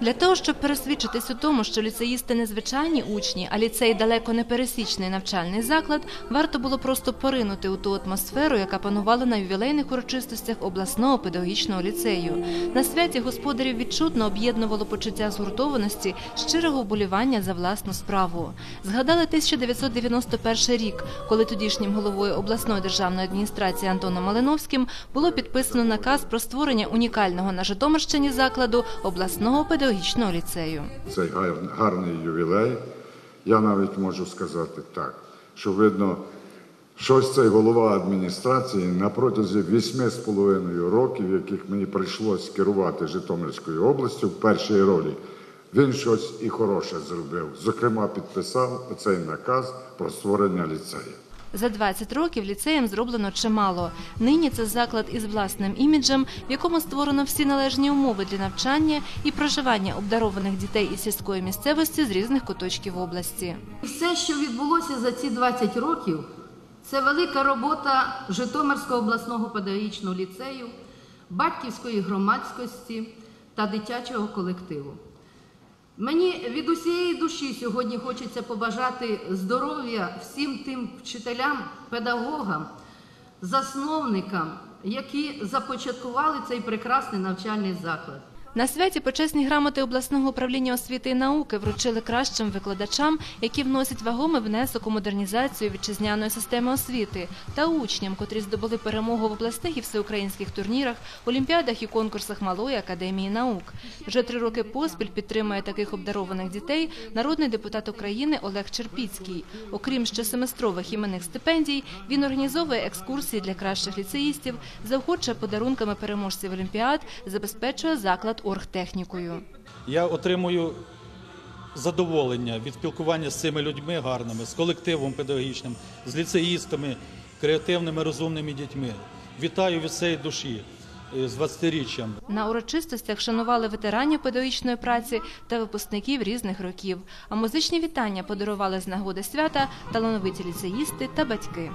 Для того, щоб пересвідчитись у тому, що ліцеїсти не звичайні учні, а ліцей далеко не пересічний навчальний заклад, варто було просто поринути у ту атмосферу, яка панувала на ювілейних урочистостях обласного педагогічного ліцею. На святі господарів відчутно об'єднувало почуття згуртованості, щирого вболівання за власну справу. Згадали 1991 рік, коли тодішнім головою обласної державної адміністрації Антоном Малиновським було підписано наказ про створення унікального на Житомирщині закладу обласного педагогічного ліцею. цей гар- гарний ювілей. Я навіть можу сказати так, що видно, щось цей голова адміністрації на протязі вісьми з половиною років, яких мені прийшлось керувати Житомирською областю в першій ролі, він щось і хороше зробив. Зокрема, підписав цей наказ про створення ліцею. За 20 років ліцеєм зроблено чимало. Нині це заклад із власним іміджем, в якому створено всі належні умови для навчання і проживання обдарованих дітей із сільської місцевості з різних куточків області. Все, що відбулося за ці 20 років, це велика робота Житомирського обласного педагогічного ліцею, батьківської громадськості та дитячого колективу. Мені від усієї душі сьогодні хочеться побажати здоров'я всім тим вчителям, педагогам, засновникам, які започаткували цей прекрасний навчальний заклад. На святі почесні грамоти обласного управління освіти і науки вручили кращим викладачам, які вносять вагомий внесок у модернізацію вітчизняної системи освіти, та учням, котрі здобули перемогу в обласних і всеукраїнських турнірах, олімпіадах і конкурсах Малої академії наук. Вже три роки поспіль підтримує таких обдарованих дітей народний депутат України Олег Черпіцький. Окрім щосеместрових іменних стипендій, він організовує екскурсії для кращих ліцеїстів, заохочує подарунками переможців олімпіад, забезпечує заклад оргтехнікою. Я отримую задоволення від спілкування з цими людьми гарними, з колективом педагогічним, з ліцеїстами, креативними, розумними дітьми. Вітаю від цієї душі е, з 20-річчям. На урочистостях шанували ветеранів педагогічної праці та випускників різних років. А музичні вітання подарували з нагоди свята талановиті ліцеїсти та батьки.